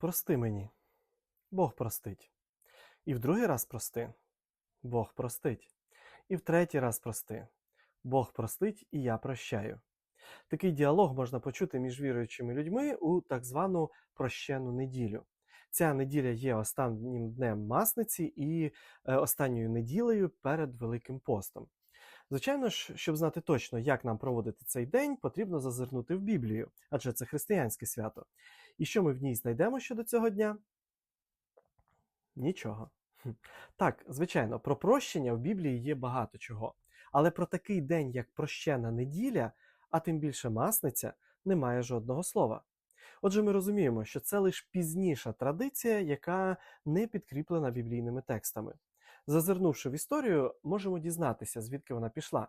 Прости мені, Бог простить. І в другий раз прости, Бог простить. І в третій раз прости, Бог простить і я прощаю. Такий діалог можна почути між віруючими людьми у так звану прощену неділю. Ця неділя є останнім днем масниці і е, останньою неділею перед Великим постом. Звичайно ж, щоб знати точно, як нам проводити цей день, потрібно зазирнути в Біблію, адже це християнське свято. І що ми в ній знайдемо щодо цього дня? Нічого. Так, звичайно, про прощення в Біблії є багато чого. Але про такий день, як прощена неділя, а тим більше масниця, немає жодного слова. Отже, ми розуміємо, що це лише пізніша традиція, яка не підкріплена біблійними текстами. Зазирнувши в історію, можемо дізнатися, звідки вона пішла.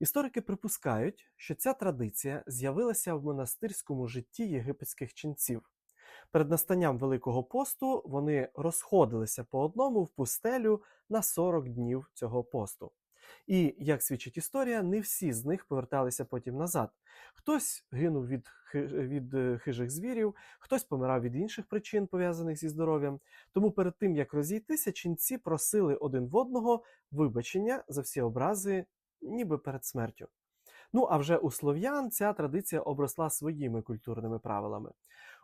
Історики припускають, що ця традиція з'явилася в монастирському житті єгипетських ченців. Перед настанням Великого посту вони розходилися по одному в пустелю на 40 днів цього посту. І, як свідчить історія, не всі з них поверталися потім назад. Хтось гинув від, від е, хижих звірів, хтось помирав від інших причин, пов'язаних зі здоров'ям. Тому перед тим, як розійтися, ченці просили один в одного вибачення за всі образи, ніби перед смертю. Ну а вже у слов'ян ця традиція обросла своїми культурними правилами.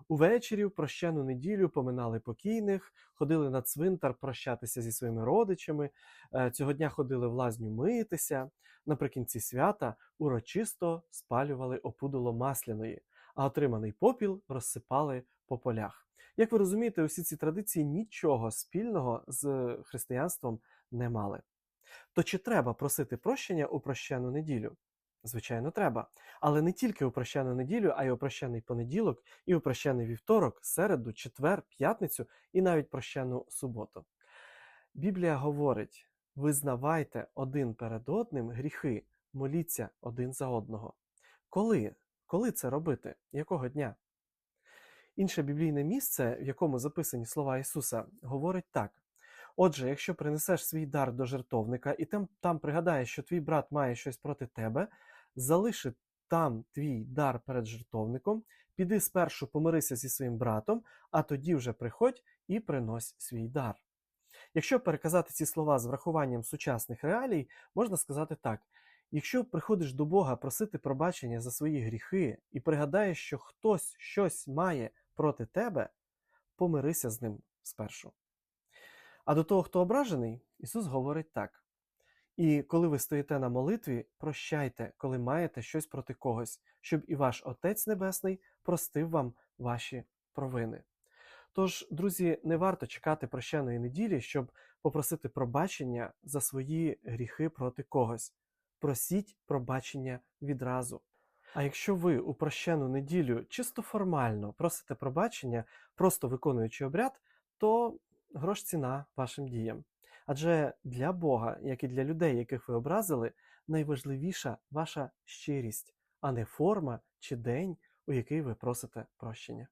Увечері в прощену неділю поминали покійних, ходили на цвинтар прощатися зі своїми родичами. е, Цього дня ходили в лазню митися. Наприкінці свята урочисто спалювали опудоло масляної, а отриманий попіл розсипали по полях. Як ви розумієте, усі ці традиції нічого спільного з християнством не мали. То чи треба просити прощення у прощену неділю? Звичайно, треба. Але не тільки у прощену неділю, а й у прощений понеділок, і у прощений вівторок, середу, четвер, п'ятницю і навіть прощену суботу. Біблія говорить: визнавайте один перед одним гріхи, моліться один за одного. Коли? Коли це робити? Якого дня? Інше біблійне місце, в якому записані слова Ісуса, говорить так: Отже, якщо принесеш свій дар до жертовника і там, там пригадаєш, що твій брат має щось проти тебе, залиши там твій дар перед жертовником, піди спершу помирися зі своїм братом, а тоді вже приходь і принось свій дар. Якщо переказати ці слова з врахуванням сучасних реалій, можна сказати так: якщо приходиш до Бога просити пробачення за свої гріхи і пригадаєш, що хтось щось має проти тебе, помирися з ним спершу. А до того, хто ображений, Ісус говорить так. І коли ви стоїте на молитві, прощайте, коли маєте щось проти когось, щоб і ваш Отець Небесний простив вам ваші провини. Тож, друзі, не варто чекати прощеної неділі, щоб попросити пробачення за свої гріхи проти когось. Просіть пробачення відразу. А якщо ви у прощену неділю чисто формально просите пробачення, просто виконуючи обряд, то грош ціна вашим діям. Адже для Бога, як і для людей, яких ви образили, найважливіша ваша щирість, а не форма чи день, у який ви просите прощення.